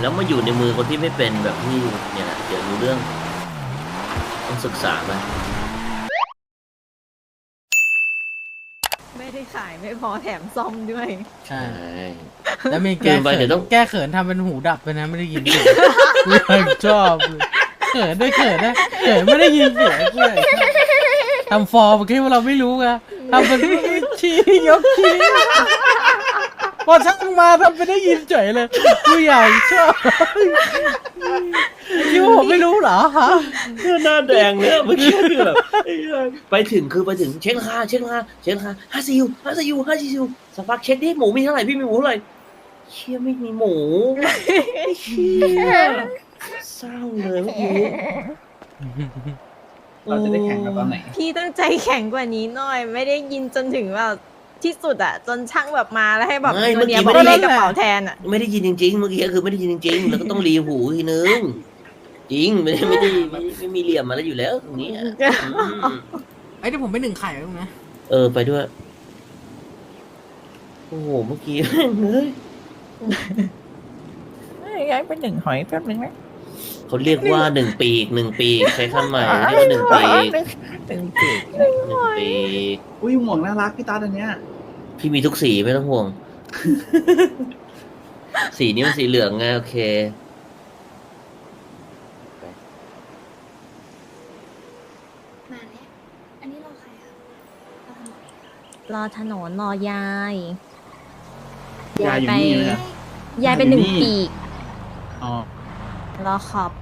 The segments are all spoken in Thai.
แล้วมาอยู่ในมือคนที่ไม่เป็นแบบพี่เนี่ยนะเดี๋ยวรู้เรื่อง ต้องศึกษาไปไม่ได้ขายไม่พอแถมซ่อมด้วย ใช่ใช่แล้วมีลืแก้มไปเขิเดี๋ยนวต้อง แก้เขินทำเป็นหูดับไปนะไม่ได้ยินเสียงกูยังชอบเลยเขินด้วยเขินนะเขินไม่ได้ยินเสียงเลยทำฟอร์มคิดว่าเราไม่รู้ไงทำเป็นชี้ยกชี้ พอช่างมาทำไปนได้ยินเฉยเลยกูอยากชอบคิดว่าผมไม่รู้เหรอฮะหน้าแดงเนี่ยเมื่อกี้คือแบบไอ้เหี้ยไปถึงคือไปถึงเช็คราคาเช็คราคาเช็คราคาห้าซิวห้าซิวห้าซิวสักพักเช็คดิหมูมีเท่าไหร่พี่มีหมูเท่าไหร่เชี่ยไม่มีหมูเชี่ยเศร้าเลยเมื่อกี้เราจะได้แข่งกันตอนไหน พี่ต้องใจแข็งกว่านี้หน่อย ไม่ได้ยินจนถึงแบบ ที่สุดอะจนช่างแบบมาแล้วให้แบบไม่ตัวเนี้ยเมื่ไม่อกี้ได้ในกระเป๋าแทนอะไม่ได้ยินจริงๆ เมื่อกี้คือไม่ได้ยินจริงๆ แล้วก็ต้องรีหูทีนึง จริงไม่ได้ไม่ได้ไม่ไม่มีเหลี่ยมมาแล้วอยู่แล้วตรงนี้อะอืมไอ้ที่ผมไปหนึ่งไข่แล้วนะเออไปด้วย โอ้โหเมื่อกี้แม่งเฮ้ยย้ายไปหนึ่งหอยแป๊บนึงนะเขาเรียกว่าหนึ่งปีกหนึ่งปีกใช้คำใหม่เรียกว่าหนึ่งปีกหนึ่งปีกหนึ่งปีกอุ้ยหมวกน่ารักพี่ตาอันเนี้ย พี่มีทุกสีไม่ต้องห่วง สีนี้มันสีเหลืองไงโอเค มาแล้ว อันนี้เราใครอะเราทำไมรอถนนรอยาย ยายอยู่นี่เลยอะยายเป็นหนึ่งอยู่นี่ปีก อ๋อรอขอบ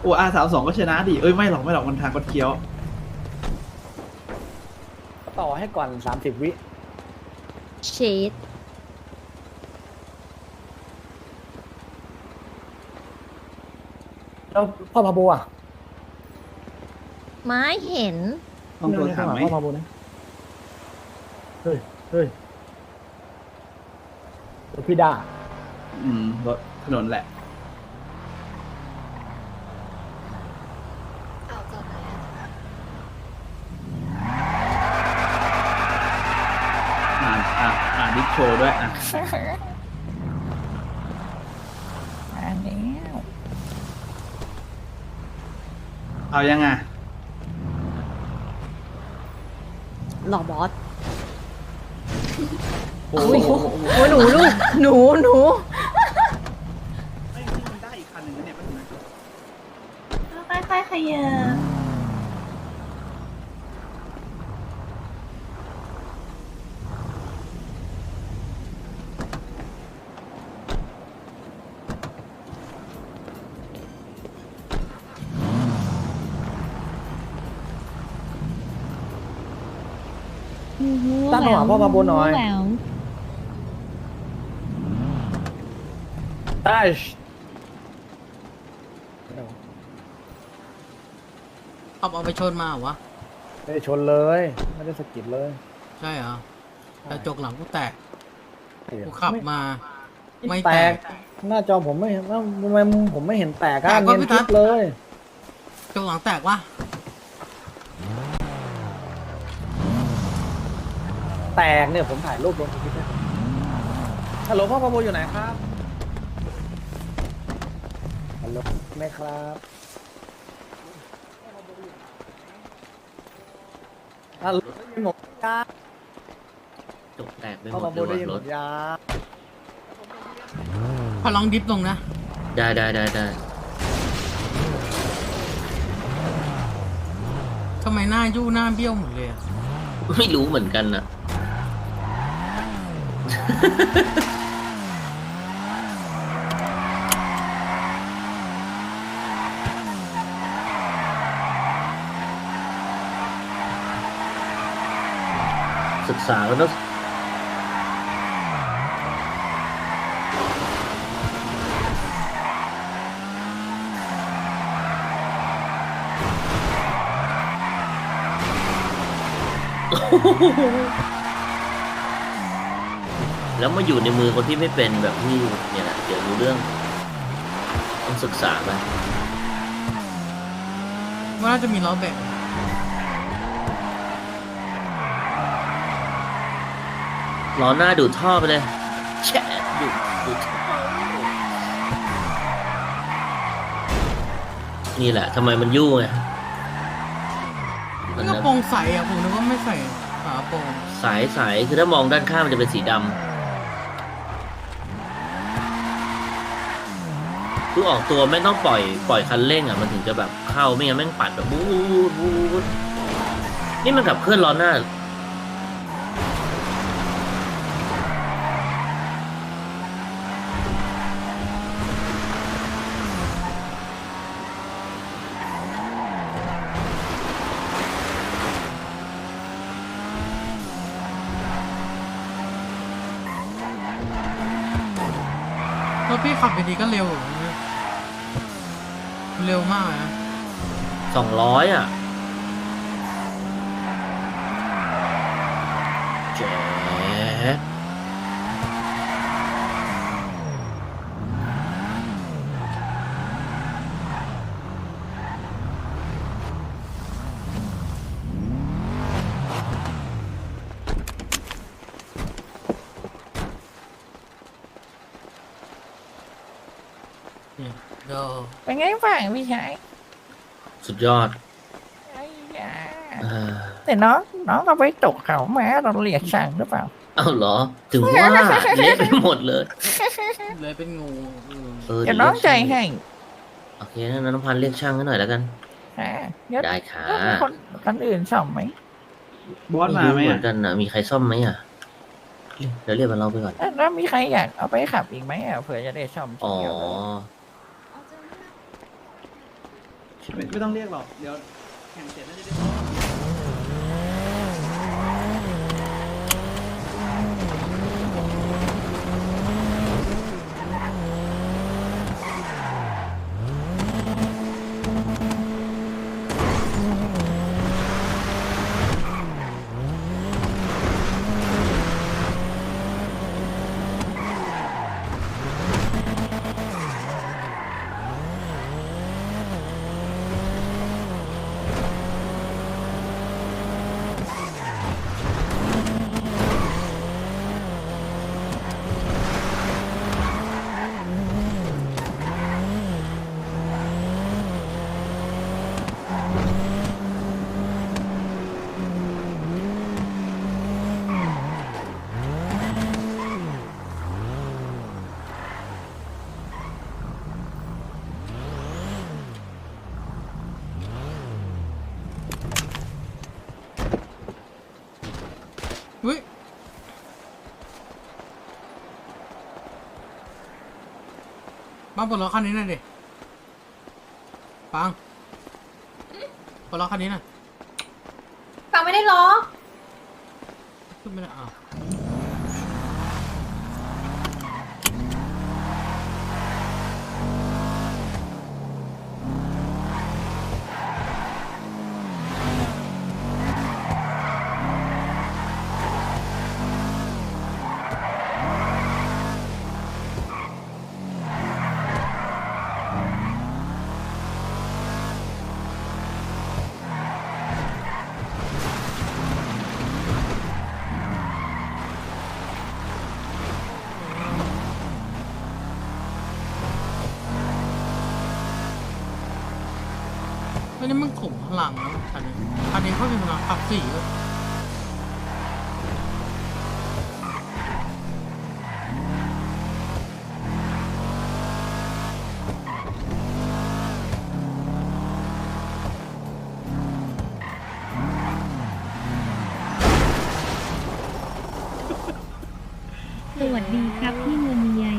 โอ้อาสาวสองก็ชนะดิเอ้ยไม่หรอกไม่หรอกมันทางกดเคี้ยว ต่อให้ก่อนสามสิบวิ เชดแล้วพ่อพาโบอะไม้เห็น ต้องโทรถามไหม พ่อพาโบนะ เฮ้ย เฮ้ยรถพี่ด้า อืมรถถนนแหละ โชว์ด้วยอะอันนี้เอายังอะหล่อบอส โอ้โอ้ยโอ้ยหนูลูก หนู หนู ไม่มันได้อีกคันหนึ่งนะเนี่ยมันนะ ค่อยๆขยับ ตั้งหัวพ่อพาโบหน่อยได้ชขับเอาไปชนมาเหรอวะไม่ได้ชนเลย ไม่ได้สะกิดเลยใช่เหรอกระจกหลังกูแตกกูขับมา ไม่แตแตกกหน้าจอผมไม่เห็นว่าทำไมผมไม่เห็นแตกอะแตกก็เงียนพี่คทัลิศน์ปเลยกระจกหลังแตกวะ แตกเนี่ยผมถ่ายรูปลงคลิปเนี่ยฮัลโหลพ่อพาโบอยู่ไหนครับ ฮัลโหลแม่ครับ ฮัลโหลได้ยินหมดยาจกแตกไปหพ่อมพาดโบเลยได้ยินหรมถดยาพอลองดิฟลงนะ ได้ได้ได้ได้ทำไมหน้ายู่หน้าเบี้ยวหมดเลยอะไม่รู้เหมือนกันน่ะ ศึกษาแล้วนาะโอ้โห แล้วมาอยู่ในมือคนที่ไม่เป็นแบบพี่เนี่ยนะเดี๋ยวรู้เรื่องต้องศึกษาไปว่าน่าจะมีล้อแบกล้อหน้าดูดท่อไปเลยแช่ดูดดูดท่อนี่แหละทำไมมันยุ่งไงมันก็นะโปร่งใสอะผมนึกว่าไม่ใส่ฝาโปร่งสายสายคือถ้ามองด้านข้างมันจะเป็นสีดำ คือออกตัวไม่ต้องปล่อยปล่อยคันเร่งอะมันถึงจะแบบเข้าไม่งั้นแม่งปัดแบบบู๊บู๊บนี่มันขับเคลื่อนล้อหน้าถพี่ขับไปดีก็เร็วอยู่นะ เร็วมากเลยนะสองร้อยอะแจ๊ด เนี่ยโดเป็นไงบ้างพี่ชายสุดยอดไอ้ยาเออแต่น้องน้องก็ไปตกเขามาเราเรียกช่างหรือเปล่า เอ้าเหรอ ถึงว่าเละไปหมดเลย เลยเป็นงูอืมเออเดี๋ยวน้องใจให้โอเคงั้นน้องพันธุ์เรียกช่างให้หน่อยแล้วกัน อ่าเดี๋ยวได้ค่ะแล้วมีคนคนอื่นซ่อมไหมบอสมาไหมรู้เหมือะอนกันนะมีใครซ่อมไหมอะเดี๋ยวเรียกมันเราไปก่อน แล้วแล้วมีใครอยากเอาไปขับอีกไหมอะเผื่อจะได้ซ่อมทีอ๋อ เดียวเลยเอาเจอ ไมไม่ไม่ต้องเรียกหรอก เดี๋ยวแข่งเสร็จน่าจะได้ ปังปลดล็อกคันนี้หน่อยดิปังปลดล็อกคันนี้หน่อยฟังไม่ได้ล็อกขึ้นไม่ได้อ้าว ไม่ได้มันข่มพลังนะคันนี้คันนี้เขาเป็นพลังขับสี่ด้วยสวัสดีครับพี่เมืองใหญ่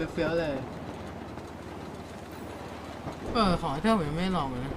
เฟี้ยวเลย เออ ขอให้เท่าผมยังไม่ลองเลยนะ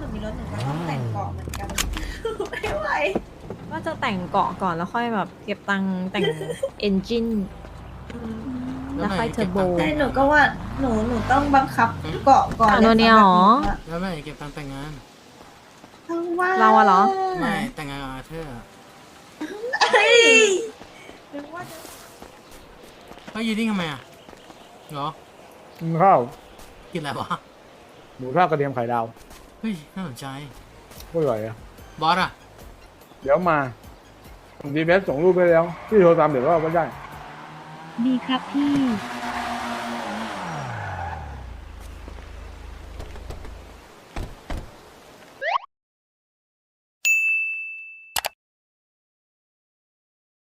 หนูมีรถหนูก็ต้องแต่งเกาะเหมือนกัน ไม่ไหว ว่าจะ แต่งเกาะก่อนแล้วค่อยแบบเก็บตังค์แต่ง เอนจินแล้วค่อยเทอร์โบ ใช่หนูก็ว่าหนูหนูต้องบังคับเกาะก่อนอะโนเนียเหรอ แล้วไม่เก็บตังค์แต่งงานเพราะว่าเราอะเหรอ ไม่แต่งงานกับอาเธอร์อะเฮ้ยหรือว่าจะเขายืนนิ่งทำไมอะเหรอกินข้าวกินอะไรวะหมูทอดกระเทียมไข่ดาวเฮ้ยน่าสนใจอร่อยอะบอสอะ เดี๋ยวมา ดีเบสส่งรูปไปแล้ว พี่โทรตามเดี๋ยวก็ได้ ดีครับพี่